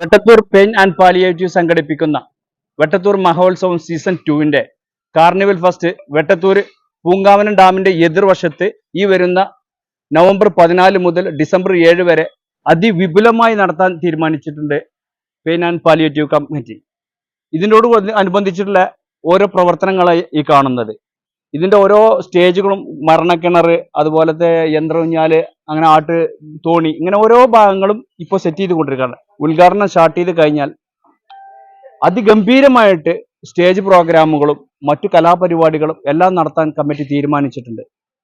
Vettathur pen and palliative സംഘടിപ്പിക്കുന്ന വെട്ടത്തൂർ മഹോത്സവം season ടുവിന്റെ കാർണിവൽ ഫസ്റ്റ് വെട്ടത്തൂർ പൂങ്കാവനം ഡാമിന്റെ എതിർവശത്ത് ഈ വരുന്ന നവംബർ പതിനാല് മുതൽ ഡിസംബർ ഏഴ് വരെ അതിവിപുലമായി നടത്താൻ തീരുമാനിച്ചിട്ടുണ്ട് പെൻ ആൻഡ് പാലിയേറ്റീവ് കമ്മിറ്റി. ഇതിനോട് അനുബന്ധിച്ചിട്ടുള്ള ഓരോ പ്രവർത്തനങ്ങളായി ഈ കാണുന്നത്. ഇതിന്റെ ഓരോ സ്റ്റേജുകളും മരണക്കിണർ അതുപോലത്തെ യന്ത്രഊഞ്ഞാൽ അങ്ങനെ ആട്ട് തോണി ഇങ്ങനെ ഓരോ ഭാഗങ്ങളും ഇപ്പോൾ സെറ്റ് ചെയ്ത് കൊണ്ടിരിക്കുകയാണ് ഉദ്ഘാടനം സ്റ്റാർട്ട് ചെയ്ത് കഴിഞ്ഞാൽ അതിഗംഭീരമായിട്ട് സ്റ്റേജ് പ്രോഗ്രാമുകളും മറ്റു കലാപരിപാടികളും എല്ലാം നടത്താൻ കമ്മിറ്റി തീരുമാനിച്ചിട്ടുണ്ട്.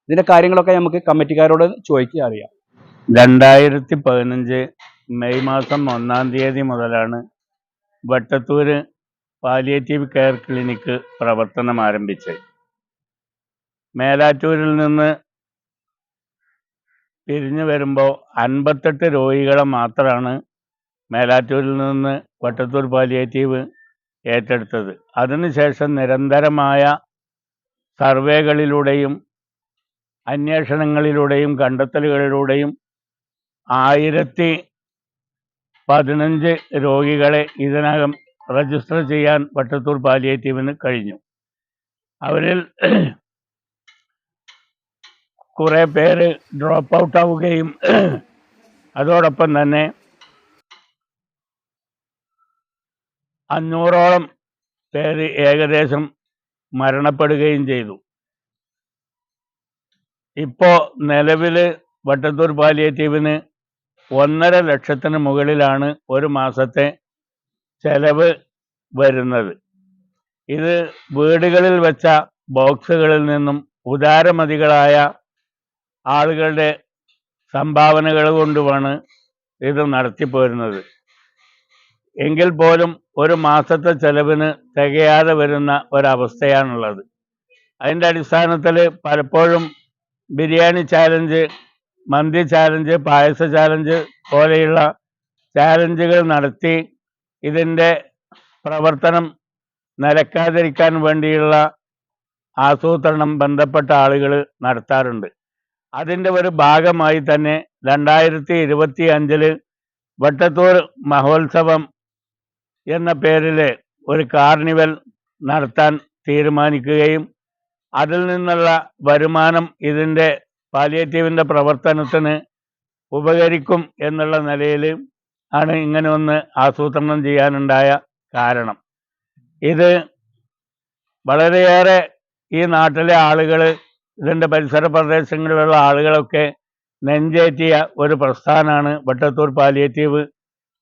ഇതിന്റെ കാര്യങ്ങളൊക്കെ നമുക്ക് കമ്മിറ്റിക്കാരോട് ചോദിക്കുക അറിയാം. രണ്ടായിരത്തി പതിനഞ്ച് മെയ് മാസം ഒന്നാം തീയതി മുതലാണ് വട്ടത്തൂര് പാലിയേറ്റീവ് കെയർ ക്ലിനിക്ക് പ്രവർത്തനം ആരംഭിച്ചത്. മേലാറ്റൂരിൽ നിന്ന് തിരിഞ്ഞു വരുമ്പോൾ അൻപത്തെട്ട് രോഗികളെ മാത്രമാണ് മേലാറ്റൂരിൽ നിന്ന് വട്ടത്തൂർ പാലിയേറ്റീവ് ഏറ്റെടുത്തത്. അതിനുശേഷം നിരന്തരമായ സർവേകളിലൂടെയും അന്വേഷണങ്ങളിലൂടെയും കണ്ടെത്തലുകളിലൂടെയും ആയിരത്തി പതിനഞ്ച് രോഗികളെ ഇതിനകം രജിസ്റ്റർ ചെയ്യാൻ വട്ടത്തൂർ പാലിയേറ്റീവിന് കഴിഞ്ഞു. അവരിൽ കുറേ പേര് ഡ്രോപ്പ് ഔട്ട് ആവുകയും അതോടൊപ്പം തന്നെ അഞ്ഞൂറോളം പേര് ഏകദേശം മരണപ്പെടുകയും ചെയ്തു. ഇപ്പോൾ നിലവിൽ വട്ടത്തൂർ പാലിയേറ്റീവിന് ഒന്നര ലക്ഷത്തിന് മുകളിലാണ് ഒരു മാസത്തെ ചെലവ് വരുന്നത്. ഇത് വീടുകളിൽ വെച്ച ബോക്സുകളിൽ നിന്നും ഉദാരമതികളായ ആളുകളുടെ സംഭാവനകൾ കൊണ്ടുമാണ് ഇത് നടത്തിപ്പോരുന്നത്. എങ്കിൽ പോലും ഒരു മാസത്തെ ചെലവിന് തികയാതെ വരുന്ന ഒരവസ്ഥയാണുള്ളത്. അതിന്റെ അടിസ്ഥാനത്തിൽ പലപ്പോഴും ബിരിയാണി ചാലഞ്ച് മന്തി ചാലഞ്ച് പായസ ചാലഞ്ച് പോലെയുള്ള ചാലഞ്ചുകൾ നടത്തി ഇതിന്റെ പ്രവർത്തനം നിലക്കാതിരിക്കാൻ വേണ്ടിയുള്ള ആസൂത്രണം ബന്ധപ്പെട്ട ആളുകൾ നടത്താറുണ്ട്. അതിന്റെ ഒരു ഭാഗമായി തന്നെ രണ്ടായിരത്തി ഇരുപത്തി അഞ്ചിൽ വട്ടത്തൂർ മഹോത്സവം എന്ന പേരിൽ ഒരു കാർണിവൽ നടത്താൻ തീരുമാനിക്കുകയും അതിൽ നിന്നുള്ള വരുമാനം ഇതിന്റെ പാലിയേറ്റീവിന്റെ പ്രവർത്തനത്തിന് ഉപകരിക്കും എന്നുള്ള നിലയിൽ ആണ് ഇങ്ങനെ ഒന്ന് ആസൂത്രണം ചെയ്യാനുണ്ടായ കാരണം. ഇത് വളരെയേറെ ഈ നാട്ടിലെ ആളുകൾ ഇതിന്റെ പരിസര പ്രദേശങ്ങളിലുള്ള ആളുകളൊക്കെ നെഞ്ചേറ്റിയ ഒരു പ്രസ്ഥാനമാണ് വട്ടത്തൂർ പാലിയേറ്റീവ്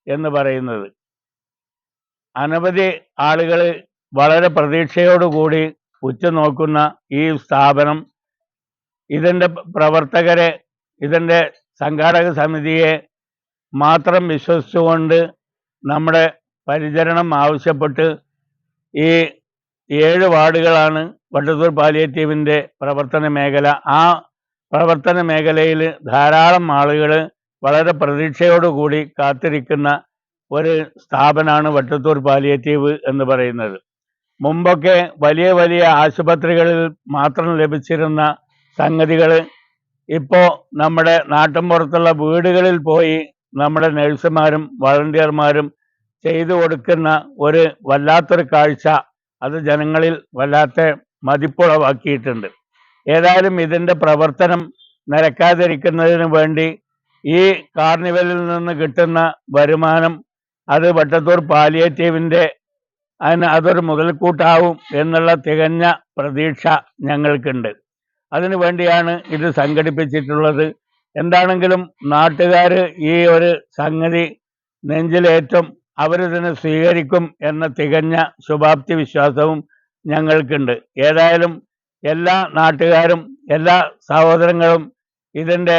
എന്ന് പറയുന്നത്. അനവധി ആളുകൾ വളരെ പ്രതീക്ഷയോടുകൂടി ഉറ്റുനോക്കുന്ന ഈ സ്ഥാപനം ഇതിന്റെ പ്രവർത്തകരെ ഇതിന്റെ സംഘാടക സമിതിയെ മാത്രം വിശ്വസിച്ചുകൊണ്ട് നമ്മുടെ പരിചരണം ആവശ്യപ്പെട്ട് ഈ ഏഴ് വാർഡുകളാണ് വട്ടത്തൂർ പാലിയേറ്റീവിന്റെ പ്രവർത്തന മേഖല. ആ പ്രവർത്തന മേഖലയിൽ ധാരാളം ആളുകൾ വളരെ പ്രതീക്ഷയോടുകൂടി കാത്തിരിക്കുന്ന ഒരു സ്ഥാപനമാണ് വട്ടത്തൂർ പാലിയേറ്റീവ് എന്ന് പറയുന്നത്. മുമ്പൊക്കെ വലിയ വലിയ ആശുപത്രികളിൽ മാത്രം ലഭിച്ചിരുന്ന സംഗതികൾ ഇപ്പോൾ നമ്മുടെ നാട്ടിൻപുറത്തുള്ള വീടുകളിൽ പോയി നമ്മുടെ നഴ്സുമാരും വളണ്ടിയർമാരും ചെയ്തു കൊടുക്കുന്ന ഒരു വല്ലാത്തൊരു കാഴ്ച അത് ജനങ്ങളിൽ വല്ലാത്ത മതിപ്പുളവാക്കിയിട്ടുണ്ട്. ഏതായാലും ഇതിന്റെ പ്രവർത്തനം നിരക്കാതിരിക്കുന്നതിന് വേണ്ടി ഈ കാർണിവലിൽ നിന്ന് കിട്ടുന്ന വരുമാനം അത് വട്ടത്തൂർ പാലിയേറ്റീവിന്റെ അതിന് അതൊരു മുതൽക്കൂട്ടാവും എന്നുള്ള തികഞ്ഞ പ്രതീക്ഷ ഞങ്ങൾക്കുണ്ട്. അതിനു വേണ്ടിയാണ് ഇത് സംഘടിപ്പിച്ചിട്ടുള്ളത്. എന്താണെങ്കിലും നാട്ടുകാർ ഈ ഒരു സംഗതി നെഞ്ചിലേറ്റും അവരിതിനെ സ്വീകരിക്കും എന്ന തികഞ്ഞ ശുഭാപ്തി വിശ്വാസവും ഞങ്ങൾക്കുണ്ട്. ഏതായാലും എല്ലാ നാട്ടുകാരും എല്ലാ സഹോദരങ്ങളും ഇതിന്റെ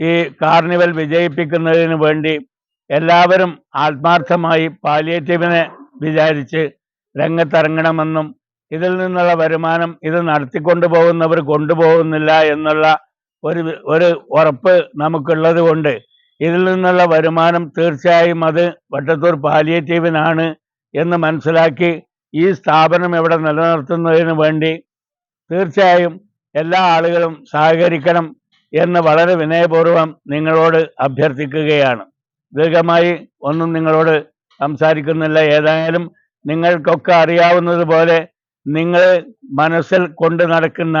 ഈ കാർണിവൽ വിജയിപ്പിക്കുന്നതിന് വേണ്ടി എല്ലാവരും ആത്മാർത്ഥമായി പാലിയേറ്റീവിനെ വിചാരിച്ച് രംഗത്തിറങ്ങണമെന്നും ഇതിൽ നിന്നുള്ള വരുമാനം ഇത് നടത്തിക്കൊണ്ടു പോകുന്നവർ കൊണ്ടുപോകുന്നില്ല എന്നുള്ള ഒരു ഒരു ഉറപ്പ് നമുക്കുള്ളത് കൊണ്ട് ഇതിൽ നിന്നുള്ള വരുമാനം തീർച്ചയായും അത് വട്ടത്തൂർ പാലിയേറ്റീവിനാണ് എന്ന് മനസ്സിലാക്കി ഈ സ്ഥാപനം ഇവിടെ നിലനിർത്തുന്നതിന് വേണ്ടി തീർച്ചയായും എല്ലാ ആളുകളും സഹകരിക്കണം എന്ന് വളരെ വിനയപൂർവം നിങ്ങളോട് അഭ്യർത്ഥിക്കുകയാണ്. ദീർഘമായി ഒന്നും നിങ്ങളോട് സംസാരിക്കുന്നില്ല. ഏതായാലും നിങ്ങൾക്കൊക്കെ അറിയാവുന്നത് പോലെ നിങ്ങൾ മനസ്സിൽ കൊണ്ട് നടക്കുന്ന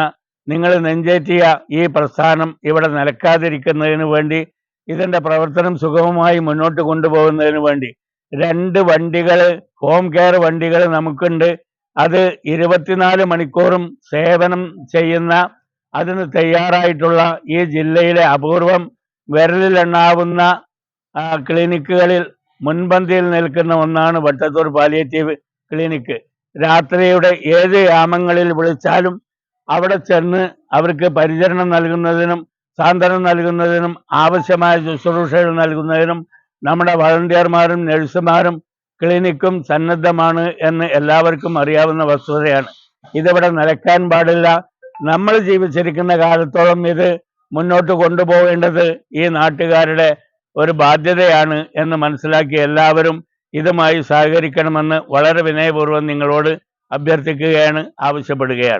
നിങ്ങൾ നെഞ്ചേറ്റിയ ഈ പ്രസ്ഥാനം ഇവിടെ നിലക്കാതിരിക്കുന്നതിന് വേണ്ടി ഇതിന്റെ പ്രവർത്തനം സുഗമമായി മുന്നോട്ട് കൊണ്ടുപോകുന്നതിന് വേണ്ടി. രണ്ട് വണ്ടികൾ ഹോം കെയർ വണ്ടികൾ നമുക്കുണ്ട്. അത് ഇരുപത്തിനാല് മണിക്കൂറും സേവനം ചെയ്യുന്ന അതിന് തയ്യാറായിട്ടുള്ള ഈ ജില്ലയിലെ അപൂർവം വിരലിലെണ്ണാവുന്ന ക്ലിനിക്കുകളിൽ മുൻപന്തിയിൽ നിൽക്കുന്ന ഒന്നാണ് വട്ടത്തൂർ പാലിയേറ്റീവ് ക്ലിനിക്ക്. രാത്രിയുടെ ഏത് യാമങ്ങളിൽ വിളിച്ചാലും അവിടെ ചെന്ന് അവർക്ക് പരിചരണം നൽകുന്നതിനും സാന്ത്വനം നൽകുന്നതിനും ആവശ്യമായ ശുശ്രൂഷകൾ നൽകുന്നതിനും നമ്മുടെ വളണ്ടിയർമാരും നഴ്സുമാരും ക്ലിനിക്കും സന്നദ്ധമാണ് എന്ന് എല്ലാവർക്കും അറിയാവുന്ന വസ്തുതയാണ്. ഇതിവിടെ നിലക്കാൻ പാടില്ല. നമ്മൾ ജീവിച്ചിരിക്കുന്ന കാലത്തോളം ഇത് മുന്നോട്ട് കൊണ്ടുപോകേണ്ടത് ഈ നാട്ടുകാരുടെ ഒരു ബാധ്യതയാണ് എന്ന് മനസ്സിലാക്കി എല്ലാവരും ഇതുമായി സഹകരിക്കണമെന്ന് വളരെ വിനയപൂർവം നിങ്ങളോട് അഭ്യർത്ഥിക്കുകയാണ് ആവശ്യപ്പെടുകയാണ്.